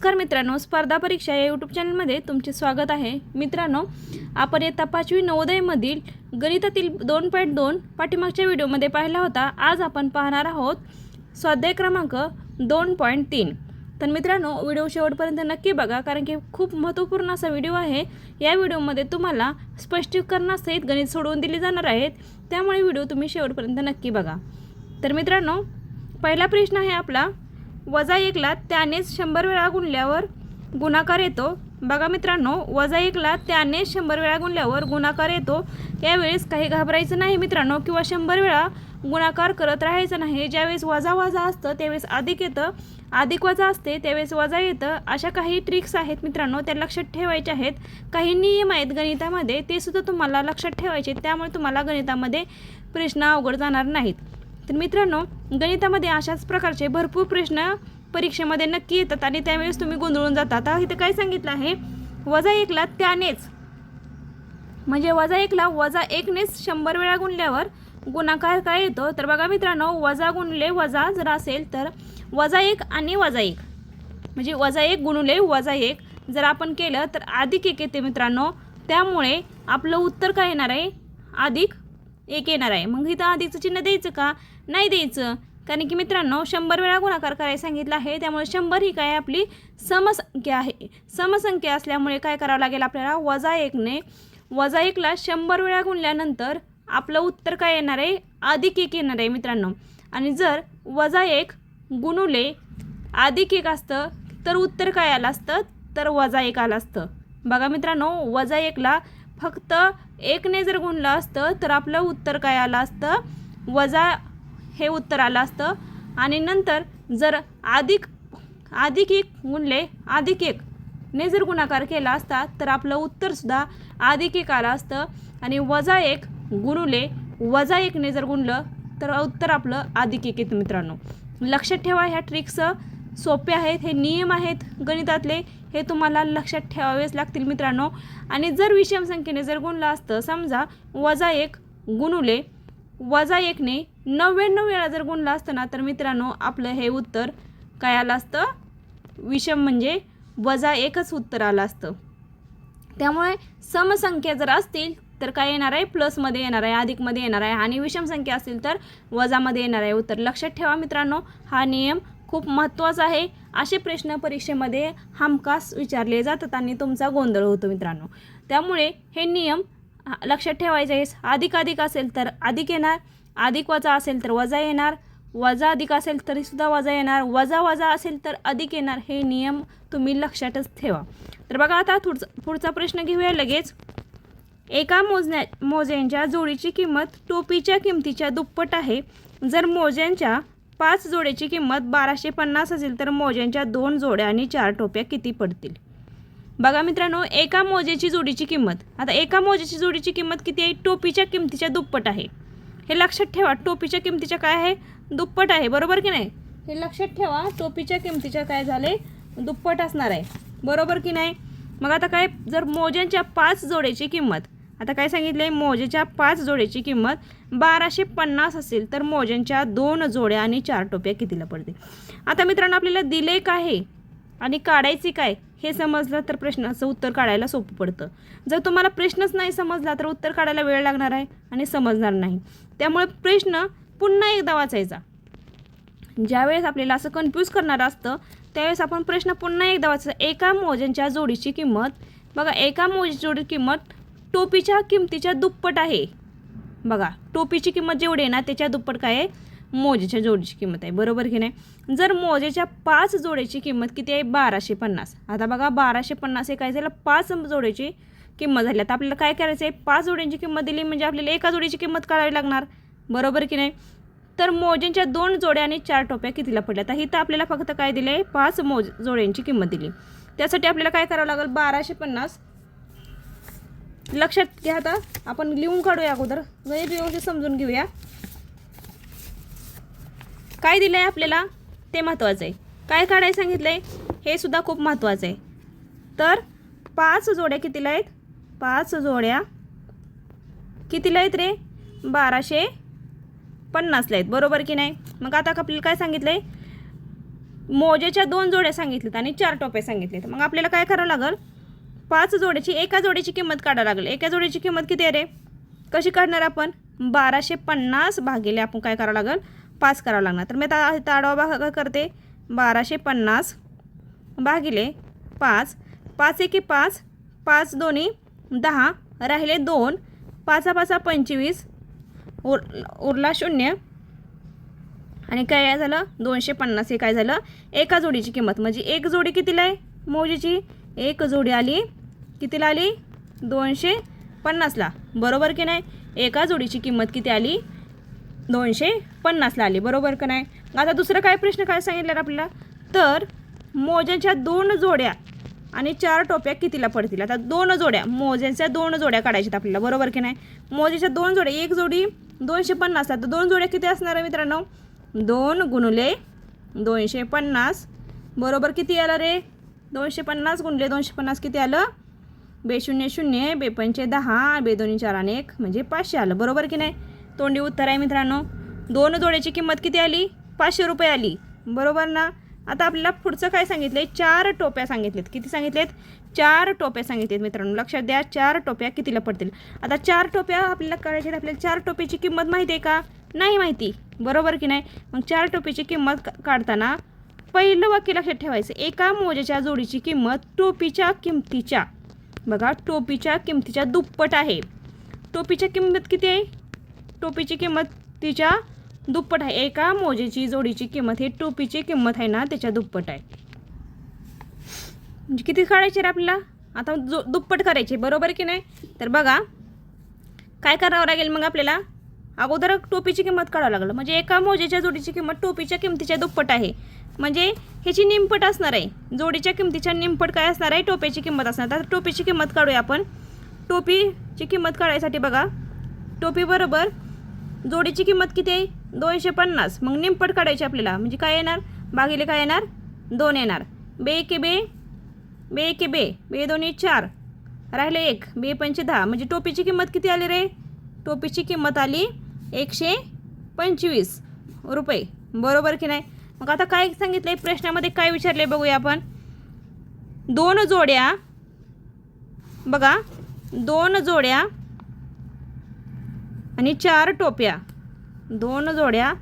नमस्कार मित्रांनो स्पर्धा परीक्षा या यूट्यूब चॅनलमध्ये तुमचे स्वागत आहे. मित्रांनो आपण या पाचवी नवोदयमधील गणितातील दोन पॉईंट दोन पाठीमागच्या व्हिडिओमध्ये पाहिला होता. आज आपण पाहणार आहोत स्वाध्याय क्रमांक दोन पॉईंट तीन. तर मित्रांनो व्हिडिओ शेवटपर्यंत नक्की बघा कारण की खूप महत्त्वपूर्ण असा व्हिडिओ आहे. या व्हिडिओमध्ये तुम्हाला स्पष्टीकरणासहित गणित सोडवून दिले जाणार आहेत. त्यामुळे व्हिडिओ तुम्ही शेवटपर्यंत नक्की बघा. तर मित्रांनो पहिला प्रश्न आहे आपला. वजा एकला त्यानेच शंभर वेळा गुणल्यावर गुणाकार येतो. बघा मित्रांनो वजा एकला त्यानेच शंभर वेळा गुणल्यावर गुणाकार येतो. यावेळेस काही घाबरायचं नाही मित्रांनो किंवा शंभर वेळा गुणाकार करत राहायचं नाही. ज्यावेळेस वजा वजा असतं त्यावेळेस अधिक येतं. अधिक वजा असते त्यावेळेस वजा येतं. अशा काही ट्रिक्स आहेत मित्रांनो त्या लक्षात ठेवायच्या आहेत. काही नियम आहेत गणितामध्ये ते सुद्धा तुम्हाला लक्षात ठेवायचे आहेत. त्यामुळे तुम्हाला गणितामध्ये प्रश्न अवघड जाणार नाहीत. तर मित्रांनो गणितामध्ये अशाच प्रकारचे भरपूर प्रश्न परीक्षेमध्ये नक्की येतात आणि त्यावेळेस तुम्ही गोंधळून जाता. आता इथे काय सांगितलं आहे? वजा एकला त्यानेच. म्हणजे वजा एकला वजा एकनेच शंभर वेळा गुणल्यावर गुणाकार काय येतो? तर बघा मित्रांनो वजा गुणले वजा जर असेल तर वजा एक आणि वजा एक. म्हणजे वजा एक गुणुले वजा एक जर आपण केलं तर अधिक एक येते मित्रांनो. त्यामुळे आपलं उत्तर काय येणार आहे? अधिक एक येणार आहे. मग इथं अधिकचं चिन्ह द्यायचं का? नाही द्यायचं. कारण की मित्रांनो शंभर वेळा गुणाकार करायला सांगितलं आहे. त्यामुळे शंभर ही काय आपली समसंख्या आहे. समसंख्या असल्यामुळे काय करावं लागेल आपल्याला? वजा एकने वजा एकला शंभर वेळा गुणल्यानंतर आपलं उत्तर काय येणार आहे? अधिक एक येणार आहे मित्रांनो. आणि जर वजा एक गुणुले अधिक एक असतं तर उत्तर काय आलं असतं? तर वजा एक आलं असतं. बघा मित्रांनो वजा एकला फक्त एकने जर गुणलं असतं तर आपलं उत्तर काय आलं असतं? वजा हे उत्तर आलं असतं. आणि नंतर जर अधिक अधिक एक गुणले अधिक एक ने जर गुणाकार केला असता तर आपलं उत्तरसुद्धा अधिक एक आलं असतं. आणि वजा एक गुणुले वजा एकने जर गुणलं तर उत्तर आपलं अधिक एक येतं मित्रांनो. लक्षात ठेवा ह्या ट्रिक्स सोपे आहेत हे नियम आहेत गणितातले हे तुम्हाला लक्षात ठेवावेच लागतील मित्रांनो. आणि जर विषम संख्येने जर गुणलं असतं समजा वजा एक गुणुले वजा एकने नव्याण्णव वेळा जर गुणला असतं ना तर मित्रांनो आपलं हे उत्तर काय आलं असतं? विषम म्हणजे वजा एकच उत्तर आलं असतं. त्यामुळे समसंख्या जर असतील तर काय येणार आहे? प्लसमध्ये येणार आहे अधिकमध्ये येणार आहे. आणि विषम संख्या असतील तर वजामध्ये येणार आहे. उत्तर लक्षात ठेवा मित्रांनो. हा नियम खूप महत्त्वाचं आहे. असे प्रश्न परीक्षेमध्ये हमखास विचारले जातात आणि तुमचा गोंधळ होतो मित्रांनो. त्यामुळे हे नियम लक्षात ठेवायचे आहेस अधिक अधिक असेल तर अधिक येणार अधिक वजा असेल तर वजा येणार वजा अधिक असेल तरीसुद्धा वजा येणार वजा वजा असेल तर अधिक येणार हे नियम तुम्ही लक्षातच ठेवा. तर बघा आता पुढचा पुढचा प्रश्न घेऊया लगेच. एका मोजण्या मोज्यांच्या जोडीची किंमत टोपीच्या किमतीच्या दुप्पट आहे. जर मोज्यांच्या पाच जोड्याची किंमत बाराशे पन्नास असेल तर मोज्यांच्या दोन जोड्या आणि चार टोप्या किती पडतील? बघा मित्रांनो एका मोजेची जोडीची किंमत. आता एका मोजेची जोडीची किंमत किती आहे? टोपीच्या किमतीच्या दुप्पट आहे. हे लक्षात ठेवा टोपीच्या किमतीच्या काय आहे? दुप्पट आहे बरोबर की नाही? हे लक्षात ठेवा टोपीच्या किमतीच्या काय झाले? दुप्पट असणार आहे. बरोबर की नाही? मग आता काय? जर मोज्यांच्या पाच जोड्याची किंमत आता काय सांगितलं आहे मोजेच्या पाच जोड्याची किंमत बाराशे पन्नास असेल तर मोज्यांच्या दोन जोड्या आणि चार टोप्या कितीला पडतील? आता मित्रांनो आपल्याला दिले काय आहे आणि काढायचे काय हे समजलं तर प्रश्नाचं उत्तर काढायला सोपं पडतं. जर तुम्हाला प्रश्नच नाही समजला तर उत्तर काढायला वेळ लागणार आहे आणि समजणार नाही. त्यामुळे प्रश्न पुन्हा एकदा वाचायचा. ज्यावेळेस आपल्याला असं कन्फ्यूज करणारं असतं त्यावेळेस आपण प्रश्न पुन्हा एकदा वाचायचा. एका मोज्यांच्या जोडीची किंमत बघा एका मोज जोडी किंमत टोपीच्या किमतीच्या दुप्पट आहे. बघा टोपीची किंमत जेवढी आहे ना त्याच्या दुप्पट काय आहे? मोजेच्या जोडीची किंमत आहे. बरोबर की नाही? जर मोजेच्या पाच जोड्याची किंमत किती आहे? बाराशे पन्नास. आता बघा बाराशे पन्नास हे काय झालं? पाच जोड्याची किंमत झाली. आता आपल्याला काय करायचं आहे? पाच जोड्यांची किंमत दिली म्हणजे आपल्याला एका जोडीची किंमत काढावी लागणार. बरोबर की नाही? तर मोजेंच्या दोन जोड्या आणि चार टोप्या कितीला पडल्या? तर इथं आपल्याला फक्त काय दिलं आहे पाच मोज जोड्यांची किंमत दिली. त्यासाठी आपल्याला काय करावं लागेल? बाराशे पन्नास लक्षात घ्या आता. आपण लिहून काढूया अगोदर. गणित व्यवस्थित समजून घेऊया. काय दिलं आहे आपल्याला? ते महत्त्वाचं आहे. काय काढायला सांगितलं आहे हे सुद्धा खूप महत्त्वाचं आहे. तर पाच जोड्या कितीला आहेत? पाच जोड्या कितीला आहेत रे? बाराशे पन्नासला आहेत. बरोबर की नाही? मग आता आपल्याला काय सांगितलं आहे मोजेच्या दोन जोड्या सांगितल्यात आणि चार टोप्या सांगितलेत मग आपल्याला काय करावं लागेल? पाच जोड्याची एका जोडीची किंमत काढा लागेल. एका जोडीची किंमत किती आहे रे? कशी काढणार आपण? बाराशे पन्नास भागिले आपण काय करावं लागेल? पाच करावं लागणार. तर मी आता इथं आडवा भाग करते. बाराशे पन्नास भागिले पाच. पाच एके पाच पाच दोन्ही दहा राहिले दोन. पाचा पाचा पंचवीस. उर उरला शून्य. आणि काय झालं? दोनशे पन्नास. हे काय झालं? एका जोडीची किंमत. म्हणजे एक जोडी कितीला आहे? मोजीची. एक जोडी आली कितीला आली? दोनशे पन्नासला. बरोबर की नाही? एका जोडीची किंमत किती आली? दोनशे पन्नासला आली. बरोबर का नाही? आता दुसरं काय प्रश्न काय सांगितलं आपल्याला? तर मोज्यांच्या दोन जोड्या आणि चार टोप्या कितीला पडतील? आता दोन जोड्या. मोज्यांच्या दोन जोड्या काढायच्यात आपल्याला. बरोबर की नाही? मोज्याच्या दोन जोड्या. एक जोडी दोनशे पन्नासला. तर दोन जोड्या किती असणार आहे मित्रांनो? दोन गुणले दोनशे पन्नास. बरोबर किती आलं रे? दोनशे पन्नास गुणले दोनशे पन्नास किती आलं? बे शून्य शून्य बे पंचे दहा बे दोन्ही चार आणि एक म्हणजे पाचशे आलं. बरोबर की नाही? तोंडी उत्तर आहे मित्रांनो. दोन जोड्याची किंमत किती आली? पाचशे रुपये आली. बरोबर ना? आता आपल्याला पुढचं काय सांगितलं चार टोप्या सांगितलेत. किती सांगितलेत? चार टोप्या सांगितलेत मित्रांनो. लक्षात द्या चार टोप्या कितीला पडतील? आता चार टोप्या आपल्याला करायच्या आहेत. आपल्याला चार टोप्याची किंमत माहिती आहे का? नाही माहिती. बरोबर की नाही? मग चार टोपीची किंमत का- काढताना पहिलं वाक्य लक्षात ठेवायचं. एका मोजेच्या जोडीची किंमत टोपीच्या किमतीच्या. बघा टोपीच्या किमतीच्या दुप्पट आहे. टोपीच्या किंमत किती आहे? टोपीची किंमत तिच्या दुप्पट आहे. एका मोजेची जोडीची किंमत ही टोपीची किंमत आहे ना त्याच्या दुप्पट आहे. म्हणजे किती काढायचे रे आपल्याला? आता जो दुप्पट करायचे बरोबर की नाही? तर बघा काय करावं लागेल मग आपल्याला? अगोदर टोपीची किंमत काढावं लागलं. म्हणजे एका मोजेच्या जोडीची किंमत टोपीच्या किमतीच्या दुप्पट आहे. म्हणजे ह्याची निमपट असणार आहे. जोडीच्या किमतीच्या निमपट काय असणार आहे? टोपीची किंमत असणार. तर टोपीची किंमत काढूया आपण. टोपीची किंमत काढायसाठी बघा. टोपी बरोबर जोडीची किंमत किती आहे? दोनशे पन्नास. मग निमपट काढायची आपल्याला. म्हणजे काय येणार? भागिले काय येणार? दोन येणार. बे के बे. बे के बे. बे दोन्ही चार. राहिले एक. बे पंचे दहा. म्हणजे टोपीची किंमत किती आली रे? टोपीची किंमत आली एकशे पंचवीस रुपये. बरोबर की नाही? मग आता काय सांगितलं आहे प्रश्नामध्ये काय विचारले बघूया आपण. दोन जोड्या बघा दोन जोड्या आणि चार टोप्या. दोन जोड्या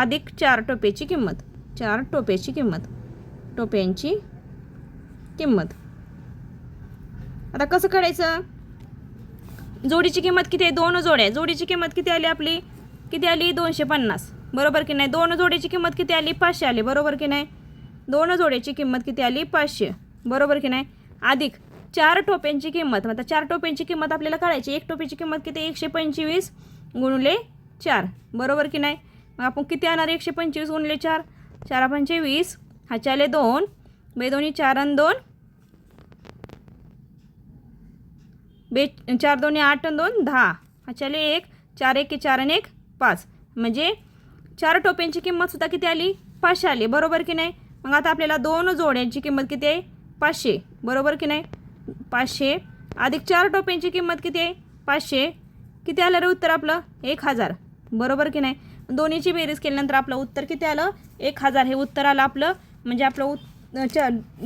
अधिक चार टोप्याची किंमत. चार टोप्याची किंमत. टोप्यांची किंमत. आता कसं करायचं जोडीची किंमत किती आहे? दोन जोड्या. जोडीची किंमत किती आली आपली? किती आली? दोनशे पन्नास. बरोबर की नाही? दोन जोड्याची किंमत किती आली? पाचशे आली. बरोबर की नाही? दोन जोड्याची किंमत किती आली? पाचशे. बरोबर की नाही? अधिक चार टोप्यांची किंमत. आता चार टोप्यांची किंमत आपल्याला काढायची. एक टोपीची किंमत किती? एकशे पंचवीस गुणले चार. बरोबर की नाही? मग आपण किती आणणार? एकशे पंचवीस गुणले चार. चारा पंचे वीस आले दोन. बे दोन्ही चार आणि दोन. बे चार दोन्ही आठ आणि दोन दहा. हाच्याले एक. चार एक चार आणि एक. पाच. म्हणजे चार टोप्यांची किंमतसुद्धा किती आली? पाचशे आली. बरोबर की नाही? मग आता आपल्याला दोन जोड्यांची किंमत किती आहे? पाचशे. बरोबर की नाही? पाचशे. अधिक चार टोप्यांची किंमत किती आहे? पाचशे. किती आलं रे उत्तर आपलं? एक हजार. बरोबर की नाही? दोन्हीची बेरीज केल्यानंतर आपलं उत्तर किती आलं? एक हजार. हे उत्तर आलं आपलं. म्हणजे आपलं उत्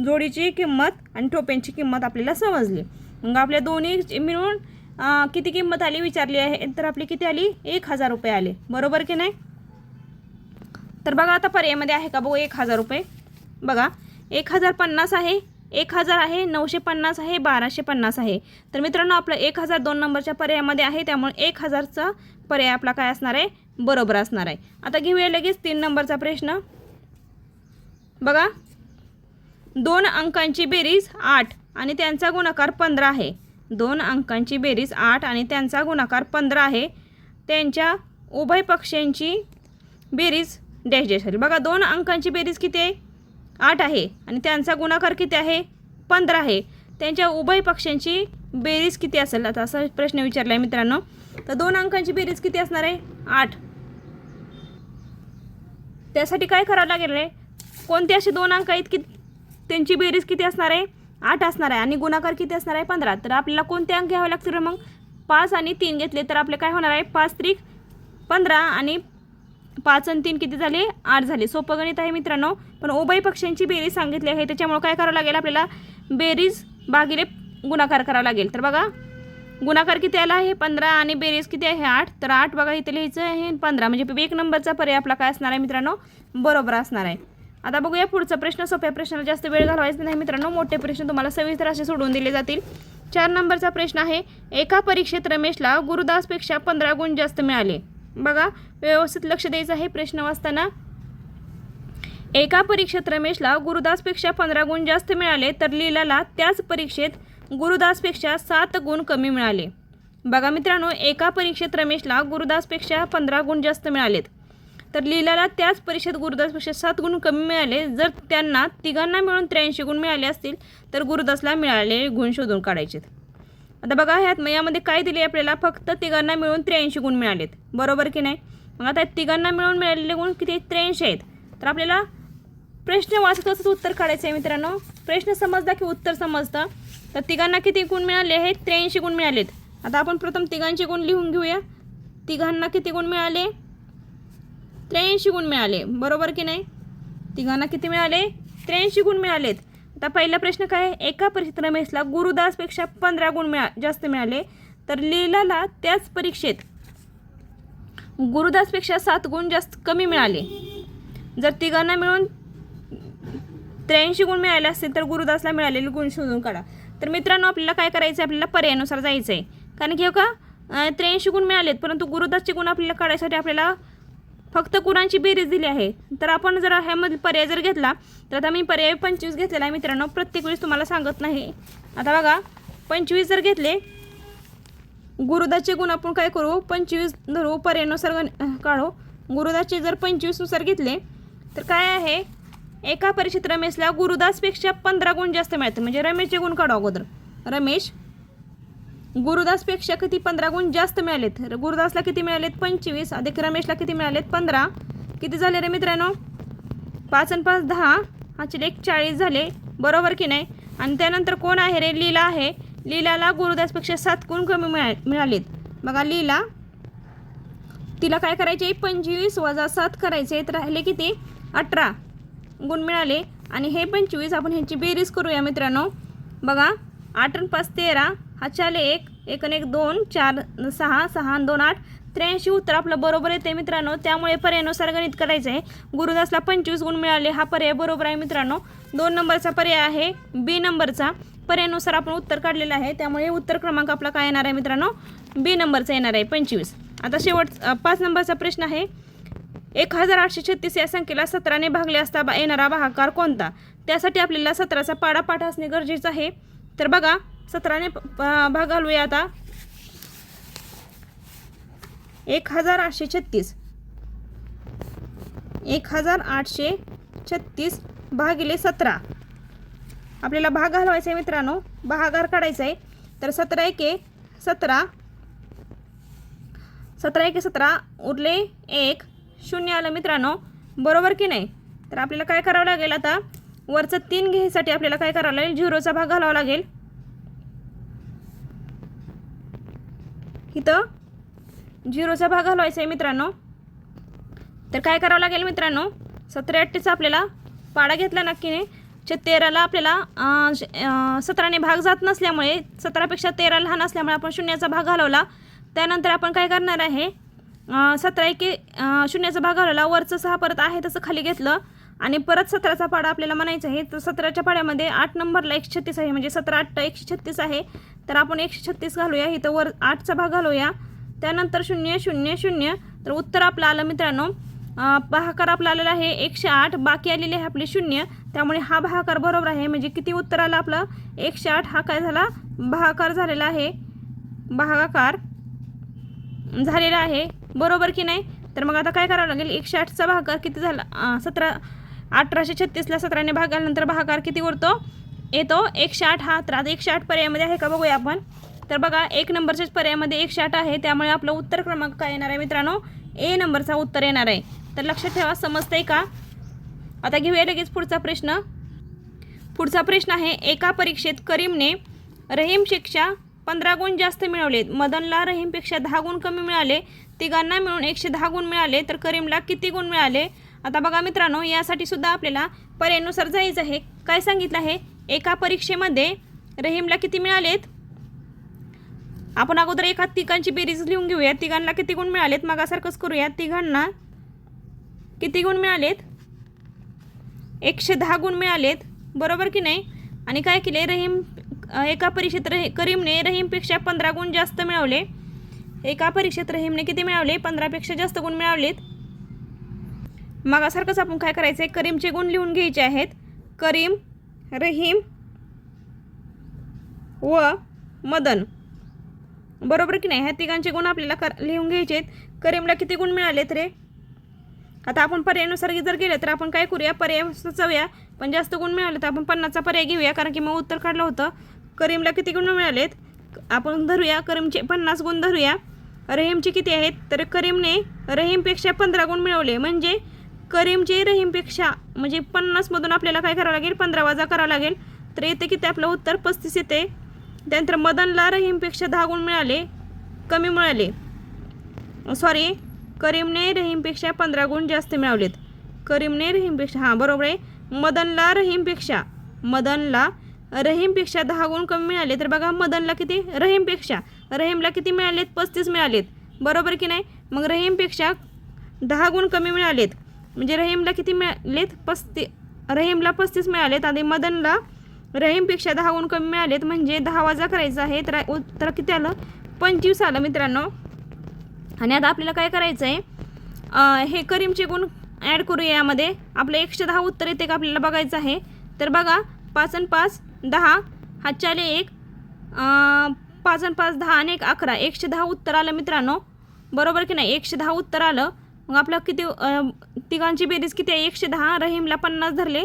जोडीची किंमत आणि टोप्यांची किंमत आपल्याला समजली. मग आपल्या दोन्ही मिळून किती किंमत आली विचारली आहे? तर आपली किती आली? एक हजार रुपये आले. बरोबर की नाही? तर बघा आता पर्यायमध्ये आहे का? बघू एक हजार रुपये. बघा एक हजार पन्नास आहे एक हजार आहे नऊशे पन्नास आहे बाराशे पन्नास आहे. तर मित्रांनो आपलं एक हजार दोन नंबरच्या पर्यायामध्ये आहे त्यामुळे एक हजारचा पर्याय आपला काय असणार आहे? बरोबर असणार आहे. आता घेऊया लगेच तीन नंबरचा प्रश्न. बघा दोन अंकांची बेरीज आठ आणि त्यांचा गुणाकार पंधरा आहे. दोन अंकांची बेरीज आठ आणि त्यांचा गुणाकार पंधरा आहे. त्यांच्या उभय पक्षांची बेरीज डॅश डॅश आहे. बघा दोन अंकांची बेरीज किती आहे? आठ आहे आणि त्यांचा गुणाकार किती आहे? पंधरा आहे. त्यांच्या उभय पक्षांची बेरीज किती असेल? आता असा प्रश्न विचारला आहे मित्रांनो. तर दोन अंकांची बेरीज किती असणार आहे? आठ. त्यासाठी काय करावं लागेल रे? कोणते असे दोन अंक आहेत की त्यांची बेरीज किती असणार आहे? आठ असणार आहे आणि गुणाकार किती असणार आहे? पंधरा. तर आपल्याला कोणते अंक घ्यावे लागतील मग? पाच आणि तीन घेतले तर आपले काय होणार आहे? पाच त्रिक पंधरा आणि पाच आणि तीन किती झाले? आठ झाले. सोपं गणित आहे मित्रांनो. पण उभय पक्षांची बेरीज सांगितली आहे. त्याच्यामुळे काय करावं लागेल? आपल्याला बेरीज भागिले गुणाकार करावा लागेल. तर बघा गुणाकार किती आला आहे? पंधरा आणि बेरीज किती आहे? आठ. तर आठ बघा इथे लिहायचं आहे पंधरा. म्हणजे एक नंबरचा पर्याय आपला काय असणार आहे मित्रांनो? बरोबर असणार आहे. आता बघूया पुढचा प्रश्न. सोप्या प्रश्नाला जास्त वेळ घालवायचा नाही मित्रांनो. मोठे प्रश्न तुम्हाला सविस्तर असे सोडवून दिले जातील. चार नंबरचा प्रश्न आहे एका परीक्षेत रमेशला गुरुदासपेक्षा पंधरा गुण जास्त मिळाले. बघा व्यवस्थित लक्ष द्यायचं आहे प्रश्न वाचताना. एका परीक्षेत रमेशला गुरुदासपेक्षा पंधरा गुण जास्त मिळाले तर लीलाला त्याच परीक्षेत गुरुदासपेक्षा सात गुण कमी मिळाले. बघा मित्रांनो एका परीक्षेत रमेशला गुरुदासपेक्षा पंधरा गुण जास्त मिळालेत. तर लीलाला त्याच परीक्षेत गुरुदासपेक्षा सात गुण कमी मिळाले. जर त्यांना तिघांना मिळून त्र्याऐंशी गुण मिळाले असतील तर गुरुदासला मिळालेले गुण शोधून काढायचे. आता बघा ह्यात मग यामध्ये काय दिले आपल्याला? फक्त तिघांना मिळून त्र्याऐंशी गुण मिळालेत. बरोबर की नाही? मग आता तिघांना मिळून मिळालेले गुण किती? त्र्याऐंशी आहेत. तर आपल्याला प्रश्न वाचत असंच उत्तर काढायचं आहे मित्रांनो. प्रश्न समजला की उत्तर समजतं. तर तिघांना किती गुण मिळाले आहेत? त्र्याऐंशी गुण मिळालेत. आता आपण प्रथम तिघांचे गुण लिहून घेऊया. तिघांना किती गुण मिळाले? त्र्याऐंशी गुण मिळाले. बरोबर की नाही? तिघांना किती मिळाले? त्र्याऐंशी गुण मिळालेत. आता पहिला प्रश्न काय? आहे? एका परीक्षेत रमेशला गुरुदासपेक्षा पंधरा गुण मिळा जास्त मिळाले. तर लीलाला त्याच परीक्षेत गुरुदासपेक्षा सात गुण जास्त कमी मिळाले. जर तिघांना मिळून त्र्याऐंशी गुण मिळाले असतील तर गुरुदासला मिळालेले गुण शोधून काढा. तर मित्रांनो आपल्याला काय करायचं आहे आपल्याला पर्यायानुसार जायचं आहे कारण की हो का? त्र्याऐंशी गुण मिळालेत परंतु गुरुदासचे गुण आपल्याला काढायसाठी आपल्याला फक्त कुरांची बेरीज दिली आहे? तर आपण जर ह्यामधील पर्याय जर घेतला तर आता मी पर्याय पंचवीस घेतलेला आहे मित्रांनो. प्रत्येक वेळेस तुम्हाला सांगत नाही. आता बघा पंचवीस जर घेतले गुरुदासचे गुण आपण काय करू? पंचवीस धरू पर्यायनुसार काढू. गुरुदासचे जर पंचवीसनुसार घेतले तर काय आहे? एका परीक्षेत रमेशला गुरुदासपेक्षा पंधरा गुण जास्त मिळते म्हणजे रमेशचे गुण काढू अगोदर. रमेश गुरुदासपेक्षा किती पंधरा गुण जास्त मिळालेत? गुरुदासला किती मिळालेत? पंचवीस. अधिक रमेशला किती मिळालेत? पंधरा. किती झाले रे मित्रांनो? पाच आणि पाच दहा. हाचे एक चाळीस झाले. बरोबर की नाही? आणि त्यानंतर कोण आहे रे? लीला आहे. लीलाला गुरुदासपेक्षा सात गुण कमी मिळा मिळालेत. बघा लीला. तिला काय करायचे? पंचवीस वजा सात करायचे. तर राहिले किती? अठरा गुण मिळाले. आणि हे पंचवीस आपण ह्यांची बेरीज करूया मित्रांनो. बघा आठ आणि पाच तेरा. हा चाले एक एक एक दोन चार सहा सहा दोन आठ त्र्याऐंशी उत्तर आपलं बरोबर येते मित्रांनो. त्यामुळे पर्यायानुसार गणित करायचं आहे गुरुदासला पंचवीस गुण मिळाले. हा पर्याय बरोबर आहे मित्रांनो. दोन नंबरचा पर्याय आहे बी नंबरचा. पर्यायानुसार आपण उत्तर काढलेलं आहे. त्यामुळे उत्तर क्रमांक आपला काय येणार आहे मित्रांनो? बी नंबरचा येणार आहे. पंचवीस. आता शेवट पाच नंबरचा प्रश्न आहे. एक हजार आठशे छत्तीस या संख्येला सतराने भागले असता बा- येणारा भागाकार कोणता? त्यासाठी आपल्याला सतराचा पाडा पाठ असणे गरजेचं आहे. तर बघा सतराने प- भाग घालूया आता. एक हजार आठशे छत्तीस एक हजार आठशे छत्तीस भागिले सतरा. आपल्याला भाग घालवायचा आहे मित्रांनो. भागार काढायचा आहे. तर सतरा एके सतरा. सतरा एके सतरा उरले एक. शून्य आलं मित्रांनो. बरोबर की नाही? तर आपल्याला काय करावं लागेल आता? वरचं तीन घ्यायसाठी आपल्याला काय करावं लागेल? झिरोचा भाग घालावा लागेल. इथं झिरोचा भाग घालवायचा आहे मित्रांनो. तर काय करावं लागेल मित्रांनो? सतरा अठ्ठीचा आपल्याला पाडा घेतला नक्की नाही चे तेराला आपल्याला सतराने भाग जात नसल्यामुळे सतरापेक्षा तेरा लहान असल्यामुळे आपण शून्याचा भाग घालवला. त्यानंतर आपण काय करणार आहे? सतरा एके शून्याचा भाग घालवला. वरचं सहा परत आहे तसं खाली घेतलं. आणि परत सतराचा पाडा आपल्याला म्हणायचा आहे. तर सतराच्या पाड्यामध्ये आठ नंबरला एकशे छत्तीस आहे. म्हणजे सतरा आठ एकशे छत्तीस आहे. तर आपण एकशे छत्तीस घालूया इथं वर आठचा भाग घालूया. त्यानंतर शून्य शून्य शून्य. तर उत्तर आपलं आलं मित्रांनो. भाकार आपला आलेला आहे एकशे आठ बाकी आलेले आहे आपले शून्य. त्यामुळे हा भाकार बरोबर आहे. म्हणजे किती उत्तर आलं आपलं? एकशे आठ. हा काय झाला? भागाकार झालेला आहे. भागाकार झालेला आहे. बरोबर की नाही? तर मग आता काय करावं लागेल? एकशे आठचा भागाकार किती झाला? सतरा अठराशे छत्तीसला सतराने भाग आल्यानंतर भागाकार किती उरतो? येतो. एकशे आठ हा तर आता एकशे आठ पर्यायामध्ये आहे का बघूया आपण. तर बघा एक नंबरच्याच पर्यायामध्ये एकशे आठ आहे. त्यामुळे आपलं उत्तर क्रमांक काय येणार आहे मित्रांनो? ए नंबरचा उत्तर येणार आहे. तर लक्षात ठेवा समजतंय का? आता घेऊया लगेच पुढचा प्रश्न. पुढचा प्रश्न आहे एका परीक्षेत करीमने रहीमपेक्षा पंधरा गुण जास्त मिळवले मदनला रहीमपेक्षा दहा गुण कमी मिळाले. तिघांना मिळून एकशे दहा गुण मिळाले. तर करीमला किती गुण मिळाले? आता बघा मित्रांनो यासाठी सुद्धा आपल्याला पर्यायानुसार जायचं आहे. काय सांगितलं आहे? एका परीक्षेमध्ये रहीमला किती मिळालेत? आपण अगोदर एका तिघांची बेरीज लिहून घेऊया तिघांना किती गुण मिळालेत? मागासारखंच करूया तिघांना किती गुण मिळालेत? एकशे दहा गुण मिळालेत. बरोबर की नाही? आणि काय केले? रहीम एका परीक्षेत रही करीमने रहीमपेक्षा पंधरा गुण जास्त मिळवले. एका परीक्षेत रहीमने किती मिळवले? पंधरापेक्षा जास्त गुण मिळवलेत मागासारखंच आपण काय करायचं आहे करीमचे गुण लिहून घ्यायचे आहेत. करीम रहीम व मदन. बरोबर की नाही? ह्या तिघांचे गुण आपल्याला कर लिहून घ्यायचे आहेत. करीमला किती गुण मिळालेत रे? आता आपण पर्यायानुसार जर गेलं तर आपण काय करूया? पर्याय सुचवूया पण जास्त गुण मिळाले तर आपण पन्नासचा पर्याय घेऊया. कारण की मग उत्तर काढलं होतं. करीमला किती गुण मिळालेत? आपण धरूया. करीमचे पन्नास गुण धरूया. रहीमचे किती आहेत? तर करीमने रहीमपेक्षा पंधरा गुण मिळवले. म्हणजे करीमचे रहीमपेक्षा म्हणजे पन्नासमधून आपल्याला काय करावं लागेल? पंधरा वाजा करावा लागेल. तर येते किती आपलं उत्तर पस्तीस येते. त्यानंतर मदनला रहीमपेक्षा दहा गुण मिळाले कमी मिळाले. सॉरी करीमने रहीमपेक्षा पंधरा गुण जास्त मिळवलेत. करीमने रहीमपेक्षा हां बरोबर आहे. मदनला रहीमपेक्षा मदनला रहीमपेक्षा दहा गुण कमी मिळाले. तर बघा मदनला किती? रहीमपेक्षा. रहीमला किती मिळालेत? पस्तीस मिळालेत. बरोबर की नाही? मग रहीमपेक्षा दहा गुण कमी मिळालेत. म्हणजे रहीमला किती मिळालेत? पस्ती रहीमला पस्तीस मिळालेत आणि मदनला रहीमपेक्षा दहा गुण कमी मिळालेत. म्हणजे दहा वाजा करायचा आहे. तर उत्तर किती आलं? पंचवीस आलं मित्रांनो. आणि आता आपल्याला काय करायचं आहे हे करीमचे गुण ॲड करूया यामध्ये. आपलं एकशे दहा उत्तर येते का आपल्याला बघायचं आहे. तर बघा पाच आणि पाच दहा. हा चाले एक. पाच आणि पाच दहा आणि एक अकरा. एकशे दहा उत्तर आलं मित्रांनो. बरोबर की नाही? एकशे दहा उत्तर आलं. मग आपलं किती तिघांची बेरीज किती आहे? एकशे दहा रहीमला पन्नास धरले.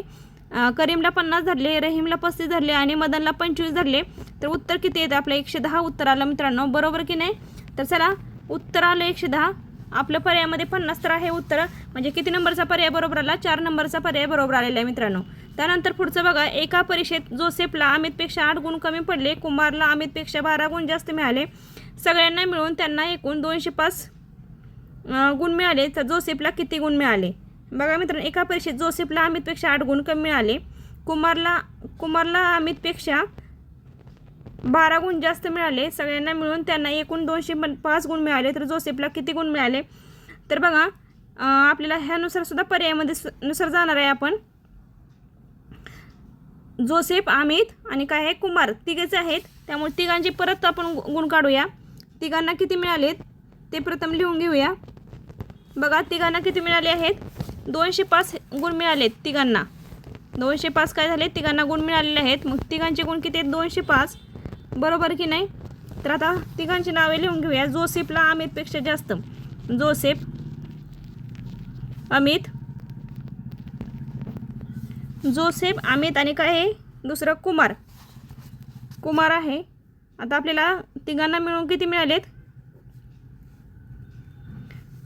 करीमला पन्नास धरले रहीमला पस्तीस धरले आणि मदनला पंचवीस धरले. तर उत्तर किती येतं आपलं? एकशे दहा उत्तर आलं मित्रांनो. बरोबर की नाही? तर चला उत्तर आलं एकशे दहा. आपल्या पर्यायामध्ये पन्नास तर आहे उत्तर. म्हणजे किती नंबरचा पर्याय बरोबर आला? चार नंबरचा पर्याय बरोबर आलेला आहे मित्रांनो. त्यानंतर पुढचं बघा. एका परीक्षेत जोसेफला अमितपेक्षा आठ गुण कमी पडले. कुमारला अमितपेक्षा बारा गुण जास्त मिळाले. सगळ्यांना मिळून त्यांना एकूण दोनशे पाच गुण मिळाले तर जोसेफला किती गुण मिळाले? बघा मित्रांनो एका परीक्षेत जोसेफला अमितपेक्षा आठ गुण कमी मिळाले. कुमारला कुमारला अमितपेक्षा बारा गुण जास्त मिळाले. सगळ्यांना मिळून त्यांना एकूण दोनशे पण पाच गुण मिळाले तर जोसेफला किती गुण मिळाले? तर बघा आपल्याला ह्यानुसार सुद्धा पर्यायामध्ये नुसार जाणार आहे आपण. जोसेफ अमित आणि काय आहे? कुमार तिघेच आहेत. त्यामुळे तिघांची परत आपण गुण काढूया. तिघांना किती मिळालेत? ते प्रथम लिहून घेऊया. बघा तिघांना किती मिळाले आहेत? दोनशे पाच गुण मिळालेत तिघांना. दोनशे पाच काय झाले? तिघांना गुण मिळालेले आहेत. मग तिघांचे गुण किती आहेत? दोनशे पाच. बरोबर की नाही? तर आता तिघांची नावे लिहून घेऊया. जोसेफला अमितपेक्षा जास्त. जोसेफ अमित जोसेफ अमित आणि काय आहे? दुसरं कुमार. कुमार आहे. आता आपल्याला तिघांना मिळून किती मिळालेत?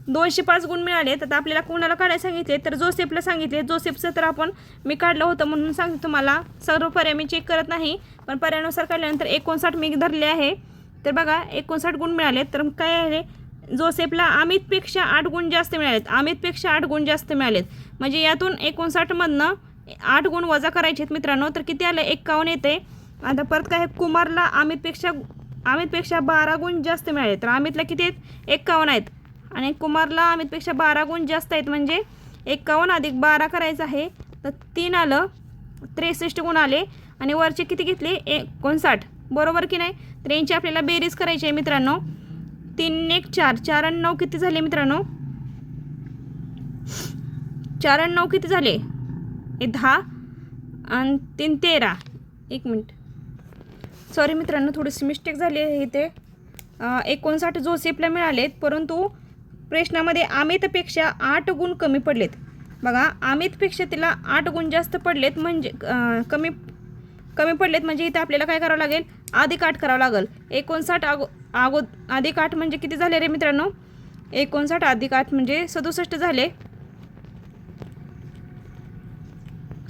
दोनशे पाच गुण मिळाले तर आपल्याला कोणाला काढायला सांगितले? तर जोसेफला सांगितले. जोसेफचं तर आपण मी काढलं होतं म्हणून सांगतो तुम्हाला. सर्व पर्याय मी चेक करत नाही पण पर्यायानुसार काढल्यानंतर एकोणसाठ मी धरले आहे. तर बघा एकोणसाठ गुण मिळाले तर काय आहे? जोसेफला अमितपेक्षा आठ गुण जास्त मिळालेत. अमितपेक्षा आठ गुण जास्त मिळालेत. म्हणजे यातून एकोणसाठमधनं आठ गुण वजा करायचे आहेत मित्रांनो. तर किती आलं? एक्कावन्न येते. आता परत काय? आहे, कुमारला अमितपेक्षा अमितपेक्षा बारा गुण जास्त मिळाले. तर अमितला किती आहेत? एक्कावन्न आहेत. आणि कुमारला अमितपेक्षा बारा गुण जास्त आहेत म्हणजे एक्कावन्न अधिक बारा करायचं आहे तर तीन आलं त्रेसष्ट गुण आले आणि वरचे किती घेतले? एकोणसाठ. बरोबर की नाही? तर यांची आपल्याला बेरीज करायची आहे मित्रांनो. तीन एक चार. चार आणि नऊ किती झाले मित्रांनो? चार आणि नऊ किती झाले? हे दहा. आणि तीन तेरा. एक मिनिट. सॉरी मित्रांनो थोडीशी मिस्टेक झाली आहे इथे. एकोणसाठ जोसेफला मिळालेत परंतु प्रश्नामध्ये अमितपेक्षा आठ गुण कमी पडलेत. बघा अमितपेक्षा तिला आठ गुण जास्त पडलेत म्हणजे कमी कमी पडलेत म्हणजे इथे आपल्याला काय करावं लागेल? अधिक आठ करावं लागेल. एकोणसाठ अगो अगो अधिक आठ म्हणजे किती झाले रे मित्रांनो? एकोणसाठ अधिक आठ म्हणजे सदुसष्ट झाले.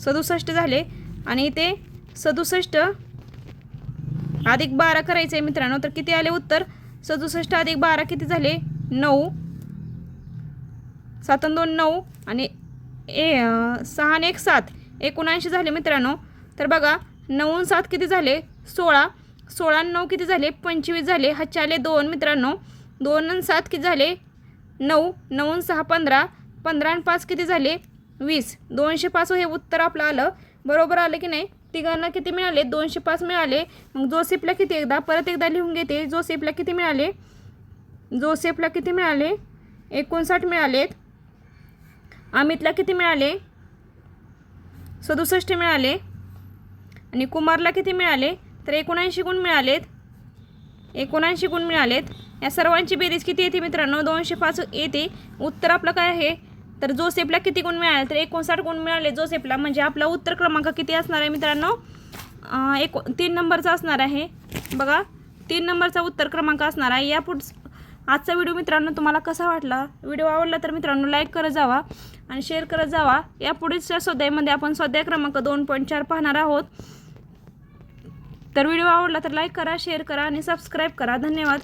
सदुसष्ट झाले. आणि इथे सदुसष्ट अधिक बारा करायचं आहे मित्रांनो. तर किती आले उत्तर? सदुसष्ट अधिक बारा किती झाले? नऊ. सात दोन नऊ आणि ए सहा आणि एक सात. एकोणऐंशी झाले मित्रांनो. तर बघा नऊ सात किती झाले? सोळा. सोळा नऊ किती झाले? पंचवीस झाले. हच्चाले दोन मित्रांनो. दोन आणि सात किती झाले? नऊ. नऊ सहा पंधरा. पंधरा आणि पाच किती झाले? वीस. दोनशे पाच हे उत्तर आपलं आलं. बरोबर आलं की नाही? तिघांना किती मिळाले? दोनशे पाच मिळाले. मग जोसेफला किती एकदा? परत एकदा लिहून घेते. जोसेफला किती मिळाले? जोसेफला किती मिळाले? एकोणसाठ मिळालेत. अमितला किती मिळाले? सदुसष्ट मिळाले. आणि कुमारला किती मिळाले? तर एकोणऐंशी गुण मिळालेत. एकोणऐंशी गुण मिळालेत. या सर्वांची बेरीज किती येते मित्रांनो? दोनशे पाच येते. उत्तर आपलं काय आहे? तर जोसेफला किती गुण मिळाले? तर एकोणसाठ गुण मिळाले जोसेफला. म्हणजे आपला उत्तर क्रमांक किती असणार आहे मित्रांनो? एक एको तीन नंबरचा असणार आहे. बघा तीन नंबरचा उत्तर क्रमांक असणार आहे. या पुढ आजचा व्हिडिओ मित्रांनो तुम्हाला कसा वाटला? व्हिडिओ आवडला तर मित्रांनो लाईक करत जावा. आणि शेअर करत जावा. या पुढील स्वाध्यायामध्ये आपण स्वाध्याय क्रमांक दोन पॉईंट चार पाहणार आहोत. तर व्हिडिओ आवडला तर लाईक करा शेअर करा आणि सबस्क्राईब करा. धन्यवाद.